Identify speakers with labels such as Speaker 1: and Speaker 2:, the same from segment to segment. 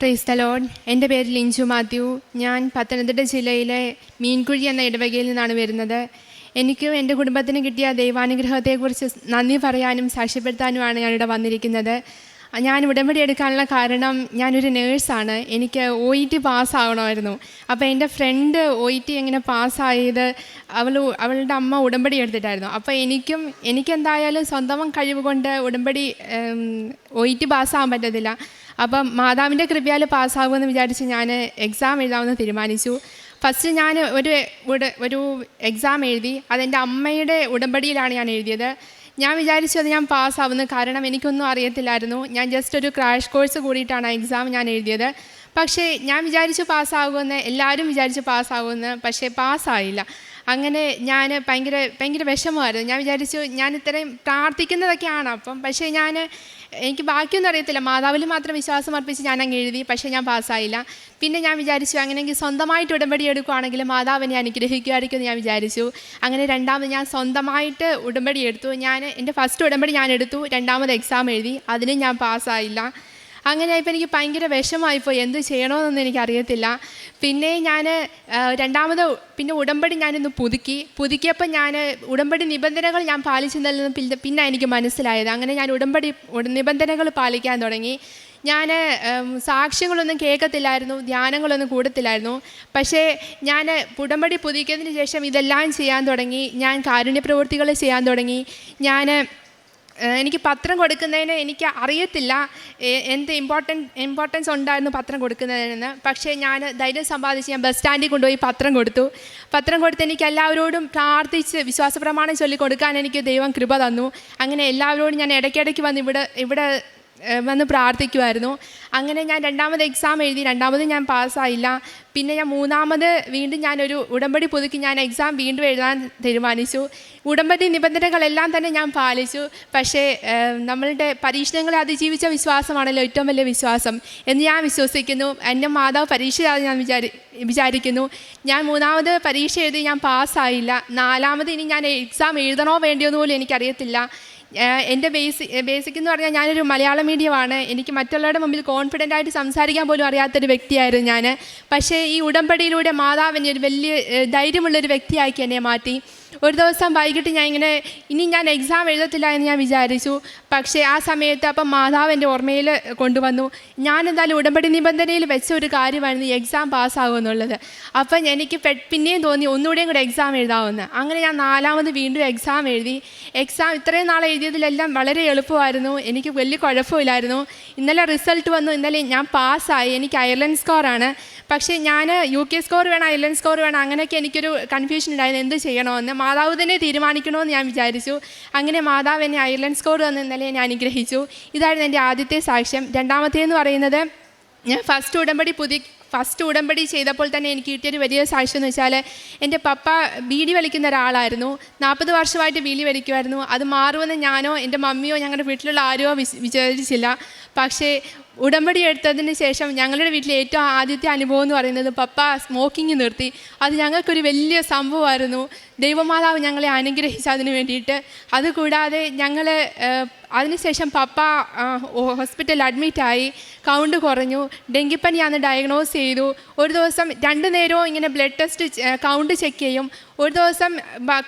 Speaker 1: Price തലോൺ എന്റെ പേര് ലിഞ്ചു മാത്യു. ഞാൻ പത്തനംതിട്ട ജില്ലയിലെ മീൻകുഴി എന്ന ഇടവകയിൽ നിന്നാണ് വരുന്നത്. എനിക്കും എന്റെ കുടുംബത്തിന് കിട്ടിയ ദൈവാനുഗ്രഹത്തെക്കുറിച്ച് നന്ദി പറയാനും സാക്ഷ്യപ്പെടുത്താനുമാണ് ഞാനിവിടെ വന്നിരിക്കുന്നത്. ഞാൻ ഉടമ്പടി എടുക്കാനുള്ള കാരണം ഞാനൊരു നേഴ്സാണ്. എനിക്ക് ഒ ഇ ടി പാസ്സാകണമായിരുന്നു അപ്പോൾ എന്റെ ഫ്രണ്ട് ഒ ഇ ടി എങ്ങനെ പാസ്സായത് അവൾ അവളുടെ അമ്മ ഉടമ്പടി എടുത്തിട്ടായിരുന്നു. അപ്പോൾ എനിക്കും എനിക്കെന്തായാലും സ്വന്തം കഴിവ് കൊണ്ട് ഉടമ്പടി ഒ ഇ ടി പാസ്സാകാൻ പറ്റത്തില്ല. അപ്പം മാതാവിന്റെ കൃപയാൽ പാസ്സാകുമെന്ന് വിചാരിച്ച് ഞാൻ എക്സാം എഴുതാമെന്ന് തീരുമാനിച്ചു. ഫസ്റ്റ് ഞാൻ ഒരു ഒരു എക്സാം എഴുതി അതെന്റെ അമ്മയുടെ ഉടമ്പടിയിലാണ് ഞാൻ എഴുതിയത്. ഞാൻ വിചാരിച്ചു അത് ഞാൻ പാസ്സാവുന്നു കാരണം എനിക്കൊന്നും അറിയത്തില്ലായിരുന്നു. ഞാൻ ജസ്റ്റ് ഒരു ക്രാഷ് കോഴ്സ് കൂടിയിട്ടാണ് എക്സാം ഞാൻ എഴുതിയത്. പക്ഷേ ഞാൻ വിചാരിച്ചു പാസ്സാകുമെന്ന് എല്ലാവരും വിചാരിച്ചു പാസ്സാകുമെന്ന് പക്ഷേ പാസ്സായില്ല. അങ്ങനെ ഞാൻ ഭയങ്കര ഭയങ്കര വിഷമമായിരുന്നു. ഞാൻ വിചാരിച്ചു ഞാൻ ഇത്രയും പ്രാർത്ഥിക്കുന്നതൊക്കെയാണ് അപ്പം. പക്ഷേ ഞാൻ എനിക്ക് ബാക്കിയൊന്നും അറിയത്തില്ല. മാതാവിൽ മാത്രം വിശ്വാസം അർപ്പിച്ച് ഞാൻ അങ്ങ് എഴുതി പക്ഷേ ഞാൻ പാസ്സായില്ല. പിന്നെ ഞാൻ വിചാരിച്ചു അങ്ങനെയെങ്കിൽ സ്വന്തമായിട്ട് ഉടമ്പടി എടുക്കുകയാണെങ്കിൽ മാതാവിനെ അനുഗ്രഹിക്കുമായിരിക്കും എന്ന് ഞാൻ വിചാരിച്ചു. അങ്ങനെ രണ്ടാമത് ഞാൻ സ്വന്തമായിട്ട് ഉടമ്പടി എടുത്തു. ഞാൻ എന്റെ ഫസ്റ്റ് ഉടമ്പടി ഞാൻ എടുത്തു. രണ്ടാമത് എക്സാം എഴുതി. അതിനും ഞാൻ പാസ്സായില്ല. അങ്ങനെ ആയപ്പോൾ എനിക്ക് ഭയങ്കര വിഷമായിപ്പോയി എന്ത് ചെയ്യണമെന്നൊന്നും എനിക്കറിയത്തില്ല. പിന്നെ ഞാൻ രണ്ടാമത് പിന്നെ ഉടമ്പടി ഞാനിന്ന് പുതുക്കി. പുതുക്കിയപ്പോൾ ഞാൻ ഉടമ്പടി നിബന്ധനകൾ ഞാൻ പാലിച്ചെന്നല്ലെന്ന് പിന്നെ പിന്നെ എനിക്ക് മനസ്സിലായത്. അങ്ങനെ ഞാൻ ഉടമ്പടി നിബന്ധനകൾ പാലിക്കാൻ തുടങ്ങി. ഞാൻ സാക്ഷ്യങ്ങളൊന്നും കേൾക്കത്തില്ലായിരുന്നു. ധ്യാനങ്ങളൊന്നും കൂടത്തില്ലായിരുന്നു. പക്ഷേ ഞാൻ ഉടമ്പടി പുതുക്കിയതിന് ശേഷം ഇതെല്ലാം ചെയ്യാൻ തുടങ്ങി. ഞാൻ കാരുണ്യ പ്രവൃത്തികൾ ചെയ്യാൻ തുടങ്ങി. ഞാൻ എനിക്ക് പത്രം കൊടുക്കുന്നതിന് എനിക്ക് അറിയത്തില്ല. എന്ത് ഇമ്പോർട്ടൻ ഇമ്പോർട്ടൻസ് ഉണ്ടായിരുന്നു പത്രം കൊടുക്കുന്നതിന് പക്ഷേ ഞാൻ ധൈര്യം സമ്പാദിച്ച് ഞാൻ ബസ് സ്റ്റാൻഡിൽ കൊണ്ടുപോയി പത്രം കൊടുത്തു. പത്രം കൊടുത്ത് എനിക്ക് എല്ലാവരോടും പ്രാർത്ഥിച്ച് വിശ്വാസപ്രമാണം ചൊല്ലി കൊടുക്കാൻ എനിക്ക് ദൈവം കൃപ തന്നു. അങ്ങനെ എല്ലാവരോടും ഞാൻ ഇടയ്ക്കിടയ്ക്ക് വന്ന് ഇവിടെ ഇവിടെ വന്ന് പ്രാർത്ഥിക്കുമായിരുന്നു അങ്ങനെ ഞാൻ രണ്ടാമത് എക്സാം എഴുതി രണ്ടാമത് ഞാൻ പാസ്സായില്ല പിന്നെ ഞാൻ മൂന്നാമത് വീണ്ടും ഞാനൊരു ഉടമ്പടി പുതുക്കി ഞാൻ എക്സാം വീണ്ടും എഴുതാൻ തീരുമാനിച്ചു. ഉടമ്പടി നിബന്ധനകളെല്ലാം തന്നെ ഞാൻ പാലിച്ചു. പക്ഷേ നമ്മളുടെ പരീക്ഷണങ്ങളെ അതിജീവിച്ച വിശ്വാസമാണല്ലോ ഏറ്റവും വലിയ വിശ്വാസം എന്ന് ഞാൻ വിശ്വസിക്കുന്നു. എന്റെ മാതാവ് പരീക്ഷ ഞാൻ വിചാരി വിചാരിക്കുന്നു. ഞാൻ മൂന്നാമത് പരീക്ഷ എഴുതി ഞാൻ പാസ്സായില്ല നാലാമത് ഇനി ഞാൻ എക്സാം എഴുതണോ വേണ്ടിയോ എന്ന് പോലും എനിക്കറിയത്തില്ല. എന്റെ ബേസിക് ബേസിക് എന്ന് പറഞ്ഞാൽ ഞാനൊരു മലയാള മീഡിയമാണ് എനിക്ക് മറ്റുള്ളവരുടെ മുമ്പിൽ കോൺഫിഡന്റ് ആയിട്ട് സംസാരിക്കാൻ പോലും അറിയാത്തൊരു വ്യക്തിയായിരുന്നു ഞാൻ പക്ഷേ ഈ ഉടമ്പടിയിലൂടെ മാതാവിനെ ഒരു വലിയ ധൈര്യമുള്ളൊരു വ്യക്തിയാക്കി എന്നെ മാറ്റി. ഒരു ദിവസം വൈകിട്ട് ഞാൻ ഇങ്ങനെ ഇനി ഞാൻ എക്സാം എഴുതത്തില്ല എന്ന് ഞാൻ വിചാരിച്ചു. പക്ഷേ ആ സമയത്ത് അപ്പം മാതാവ് എന്റെ ഓർമ്മയിൽ കൊണ്ടുവന്നു. ഞാൻ എന്തായാലും ഉടമ്പടി നിബന്ധനയിൽ വെച്ച ഒരു കാര്യമായിരുന്നു എക്സാം പാസ്സാകുമെന്നുള്ളത് അപ്പം എനിക്ക് പെ- പിന്നെയും തോന്നി ഒന്നുകൂടെയും കൂടെ എക്സാം എഴുതാമെന്ന് അങ്ങനെ ഞാൻ നാലാമത് വീണ്ടും എക്സാം എഴുതി. എക്സാം ഇത്രയും നാൾ എഴുതിയതിലെല്ലാം വളരെ എളുപ്പമായിരുന്നു. എനിക്ക് വലിയ കുഴപ്പമില്ലായിരുന്നു. ഇന്നലെ റിസൾട്ട് വന്നു. ഇന്നലെ ഞാൻ പാസ്സായി എനിക്ക് അയർലൻഡ് സ്കോറാണ് പക്ഷേ ഞാൻ യു കെ സ്കോർ വേണം അയർലൻഡ് സ്കോർ വേണം. അങ്ങനെയൊക്കെ എനിക്കൊരു കൺഫ്യൂഷൻ ഉണ്ടായിരുന്നു. എന്ത് ചെയ്യണമെന്ന് മാതാവ് തന്നെ തീരുമാനിക്കണമെന്ന് ഞാൻ വിചാരിച്ചു. അങ്ങനെ മാതാവ് എന്നെ അയർലൻഡ് സ്കോർ തന്നെ ഇന്നലെ ഞാൻ അനുഗ്രഹിച്ചു. ഇതായിരുന്നു എന്റെ ആദ്യത്തെ സാക്ഷ്യം. രണ്ടാമത്തേന്ന് പറയുന്നത് ഞാൻ ഫസ്റ്റ് ഉടമ്പടി പുതി ഫസ്റ്റ് ഉടമ്പടി ചെയ്തപ്പോൾ തന്നെ എനിക്ക് കിട്ടിയൊരു വലിയ സാക്ഷ്യം എന്ന് വെച്ചാൽ എന്റെ പപ്പ ബീഡി വലിക്കുന്ന ഒരാളായിരുന്നു. നാൽപ്പത് വർഷമായിട്ട് ബീഡി വലിക്കുമായിരുന്നു. അത് മാറുമെന്ന് ഞാനോ എന്റെ മമ്മിയോ ഞങ്ങളുടെ വീട്ടിലുള്ള ആരോ വിചാരിച്ചില്ല. പക്ഷേ ഉടമ്പടി എടുത്തതിന് ശേഷം ഞങ്ങളുടെ വീട്ടിലെ ഏറ്റവും ആദ്യത്തെ അനുഭവം എന്ന് പറയുന്നത് പപ്പ സ്മോക്കിംഗ് നിർത്തി. അത് ഞങ്ങൾക്കൊരു വലിയ സംഭവമായിരുന്നു. ദൈവമാതാവ് ഞങ്ങളെ അനുഗ്രഹിച്ചു അതിന് വേണ്ടിയിട്ട്. അതുകൂടാതെ ഞങ്ങൾ അതിനുശേഷം പപ്പ ഹോസ്പിറ്റലിൽ അഡ്മിറ്റായി. കൗണ്ട് കുറഞ്ഞു. ഡെങ്കിപ്പനി അന്ന് ഡയഗ്നോസ് ചെയ്തു. ഒരു ദിവസം രണ്ട് നേരവും ഇങ്ങനെ ബ്ലഡ് ടെസ്റ്റ് കൗണ്ട് ചെക്ക് ചെയ്യും. ഒരു ദിവസം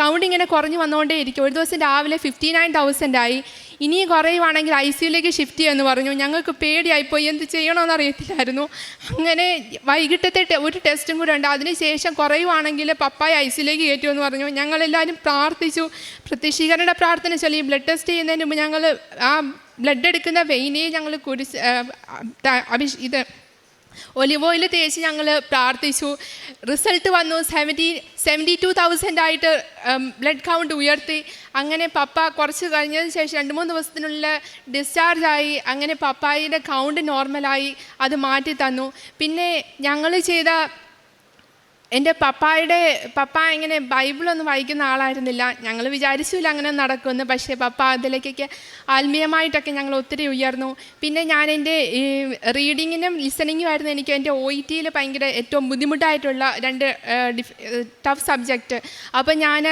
Speaker 1: കൗണ്ട് ഇങ്ങനെ കുറഞ്ഞു വന്നുകൊണ്ടേ ഇരിക്കും. ഒരു ദിവസം രാവിലെ ഫിഫ്റ്റി നയൻ തൗസൻഡ് ആയി. ഇനിയും കുറയുവാണെങ്കിൽ ഐ സിയുലേക്ക് ഷിഫ്റ്റ് ചെയ്യുമെന്ന് പറഞ്ഞു. ഞങ്ങൾക്ക് പേടിയായിപ്പോയി. എന്ത് ചെയ്യണമെന്ന് അറിയത്തില്ലായിരുന്നു. അങ്ങനെ വൈകിട്ടത്തെ ഒരു ടെസ്റ്റും കൂടെ ഉണ്ട് അതിനുശേഷം കുറയുവാണെങ്കിൽ പപ്പായ ഐ സിയിലേക്ക് കയറ്റുമെന്ന് പറഞ്ഞു. ഞങ്ങളെല്ലാവരും പ്രാർത്ഥിച്ചു. പ്രത്യക്ഷീകരണ പ്രാർത്ഥന ചൊല്ലി. ബ്ലഡ് ടെസ്റ്റ് ചെയ്യുന്നതിന് മുമ്പ് ഞങ്ങൾ ആ ബ്ലഡ് എടുക്കുന്ന വെയിനെ ഞങ്ങൾ കുരിശ് അഭിഷ് ഇത് ഒലിവ് ഓയിൽ തേച്ച് ഞങ്ങൾ പ്രാർത്ഥിച്ചു. റിസൾട്ട് വന്നു സെവന്റി സെവന്റി ടു തൗസൻഡ് ആയിട്ട് ബ്ലഡ് കൗണ്ട് ഉയർത്തി. അങ്ങനെ പപ്പ കുറച്ച് കഴിഞ്ഞതിന് ശേഷം രണ്ട് മൂന്ന് ദിവസത്തിനുള്ളിൽ ഡിസ്ചാർജായി അങ്ങനെ പപ്പായിയുടെ കൗണ്ട് നോർമലായി അത് മാറ്റി തന്നു. പിന്നെ ഞങ്ങൾ ചെയ്ത എന്റെ പപ്പായുടെ പപ്പ ഇങ്ങനെ ബൈബിളൊന്നും വായിക്കുന്ന ആളായിരുന്നില്ല. ഞങ്ങൾ വിചാരിച്ചില്ല അങ്ങനെ നടക്കുമെന്ന്. പക്ഷേ പപ്പ അതിലേക്കൊക്കെ ആത്മീയമായിട്ടൊക്കെ ഞങ്ങൾ ഒത്തിരി ഉയർന്നു. പിന്നെ ഞാൻ എന്റെ ഈ റീഡിങ്ങിനും ലിസണിങ്ങും ആയിരുന്നു എനിക്ക് എന്റെ ഒ ഇ ടിയിൽ ഭയങ്കര ഏറ്റവും ബുദ്ധിമുട്ടായിട്ടുള്ള രണ്ട് ടഫ് സബ്ജക്റ്റ് അപ്പം ഞാൻ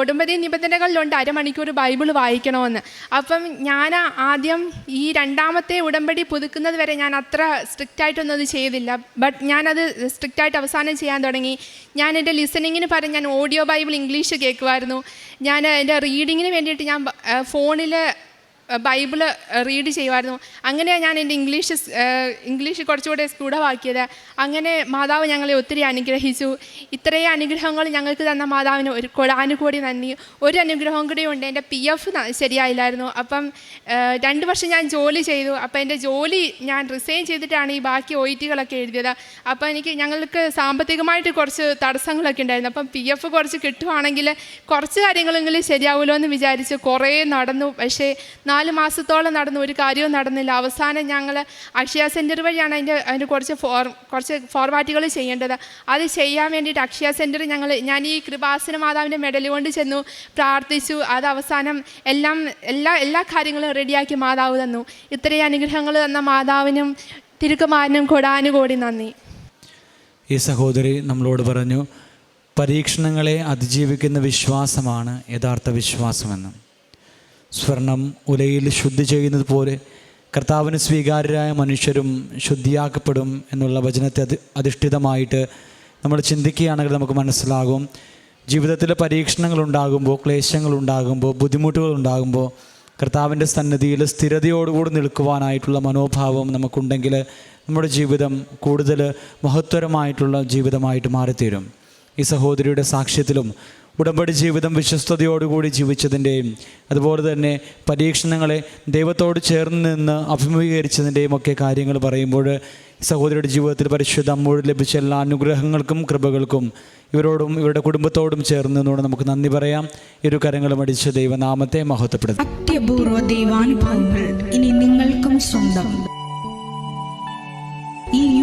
Speaker 1: ഒടുമ്പതി നിബന്ധനകളിലുണ്ട് അരമണിക്കൂർ ബൈബിൾ വായിക്കണമെന്ന് അപ്പം ഞാൻ ആദ്യം ഈ രണ്ടാമത്തെ ഉടമ്പടി പുതുക്കുന്നത് വരെ ഞാൻ അത്ര സ്ട്രിക്റ്റായിട്ടൊന്നും അത് ചെയ്തില്ല. ബട്ട് ഞാനത് സ്ട്രിക്റ്റായിട്ട് അവസാനം ചെയ്യാൻ തുടങ്ങി. ഞാൻ എന്റെ ലിസണിങ്ങിന് പകരം ഞാൻ ഓഡിയോ ബൈബിൾ ഇംഗ്ലീഷ് കേൾക്കുമായിരുന്നു ഞാൻ എന്റെ റീഡിങ്ങിന് വേണ്ടിയിട്ട് ഞാൻ ഫോണിൽ ബൈബിൾ റീഡ് ചെയ്യുമായിരുന്നു. അങ്ങനെ ഞാൻ എന്റെ ഇംഗ്ലീഷ് ഇംഗ്ലീഷ് കുറച്ചുകൂടെ സ്ഫുടമാക്കിയത് അങ്ങനെ മാതാവ് ഞങ്ങളെ ഒത്തിരി അനുഗ്രഹിച്ചു. ഇത്രയും അനുഗ്രഹങ്ങൾ ഞങ്ങൾക്ക് തന്ന മാതാവിന് ഒരു കൊടാനുകൂടി നന്ദി. ഒരു അനുഗ്രഹം കൂടി ഉണ്ട്. എന്റെ പി എഫ് ശരിയായില്ലായിരുന്നു. അപ്പം രണ്ട് വർഷം ഞാൻ ജോലി ചെയ്തു. അപ്പം എന്റെ ജോലി ഞാൻ റിസൈൻ ചെയ്തിട്ടാണ് ഈ ബാക്കി ഒ ടികളൊക്കെ എഴുതിയത്. അപ്പം എനിക്ക് ഞങ്ങൾക്ക് സാമ്പത്തികമായിട്ട് കുറച്ച് തടസ്സങ്ങളൊക്കെ ഉണ്ടായിരുന്നു. അപ്പം പി എഫ് കുറച്ച് കിട്ടുവാണെങ്കിൽ കുറച്ച് കാര്യങ്ങളെങ്കിലും ശരിയാവുമല്ലോ എന്ന് വിചാരിച്ച് കുറേ നടന്നു. പക്ഷേ നാല് മാസത്തോളം നടന്നു ഒരു കാര്യവും നടന്നില്ല. അവസാനം ഞങ്ങൾ അക്ഷയ സെന്റർ വഴിയാണ് അതിന്റെ അതിന്റെ കുറച്ച് ഫോർ കുറച്ച് ഫോർമാറ്റുകൾ ചെയ്യേണ്ടത്. അത് ചെയ്യാൻ വേണ്ടിയിട്ട് അക്ഷയ സെന്റർ ഞങ്ങൾ ഞാൻ ഈ കൃപാസന മാതാവിന്റെ മെഡൽ കൊണ്ട് ചെന്നു പ്രാർത്ഥിച്ചു. അത് അവസാനം എല്ലാം എല്ലാ എല്ലാ കാര്യങ്ങളും റെഡിയാക്കി മാതാവ് തന്നു. ഇത്രയും അനുഗ്രഹങ്ങൾ തന്ന മാതാവിനും തിരുക്കുമാരനും കൊടാനുകൂടി നന്ദി.
Speaker 2: ഈ സഹോദരി നമ്മളോട് പറഞ്ഞു പരീക്ഷണങ്ങളെ അതിജീവിക്കുന്ന വിശ്വാസമാണ് യഥാർത്ഥ വിശ്വാസമെന്ന്. സ്വർണം ഉലയിൽ ശുദ്ധി ചെയ്യുന്നത് പോലെ കർത്താവിന് സ്വീകാര്യരായ മനുഷ്യരും ശുദ്ധിയാക്കപ്പെടും എന്നുള്ള വചനത്തെ അധി അധിഷ്ഠിതമായിട്ട് നമ്മൾ ചിന്തിക്കുകയാണെങ്കിൽ നമുക്ക് മനസ്സിലാകും. ജീവിതത്തിൽ പരീക്ഷണങ്ങൾ ഉണ്ടാകുമ്പോൾ ക്ലേശങ്ങൾ ഉണ്ടാകുമ്പോൾ ബുദ്ധിമുട്ടുകൾ ഉണ്ടാകുമ്പോൾ കർത്താവിന്റെ സന്നിധിയിൽ സ്ഥിരതയോടുകൂടി നിൽക്കുവാനായിട്ടുള്ള മനോഭാവം നമുക്കുണ്ടെങ്കിൽ നമ്മുടെ ജീവിതം കൂടുതൽ മഹത്വരമായിട്ടുള്ള ജീവിതമായിട്ട് മാറിത്തീരും. ഈ സഹോദരിയുടെ സാക്ഷ്യത്തിലും ഉടമ്പടി ജീവിതം വിശ്വസ്തയോടുകൂടി ജീവിച്ചതിന്റെയും അതുപോലെ തന്നെ പരീക്ഷണങ്ങളെ ദൈവത്തോട് ചേർന്ന് നിന്ന് അഭിമുഖീകരിച്ചതിന്റെയും ഒക്കെ കാര്യങ്ങൾ പറയുമ്പോൾ സഹോദരിയുടെ ജീവിതത്തിൽ പരിശുദ്ധ അമ്മോട് ലഭിച്ച എല്ലാ അനുഗ്രഹങ്ങൾക്കും കൃപകൾക്കും ഇവരോടും ഇവരുടെ കുടുംബത്തോടും ചേർന്ന് നിന്നുകൊണ്ട് നമുക്ക് നന്ദി പറയാം. ഇരു കരങ്ങളും അടിച്ച് ദൈവനാമത്തെ മഹത്വപ്പെടുത്തും.
Speaker 3: അത്യപൂർവ ഇനി നിങ്ങൾക്കും സ്വന്തം. ഈ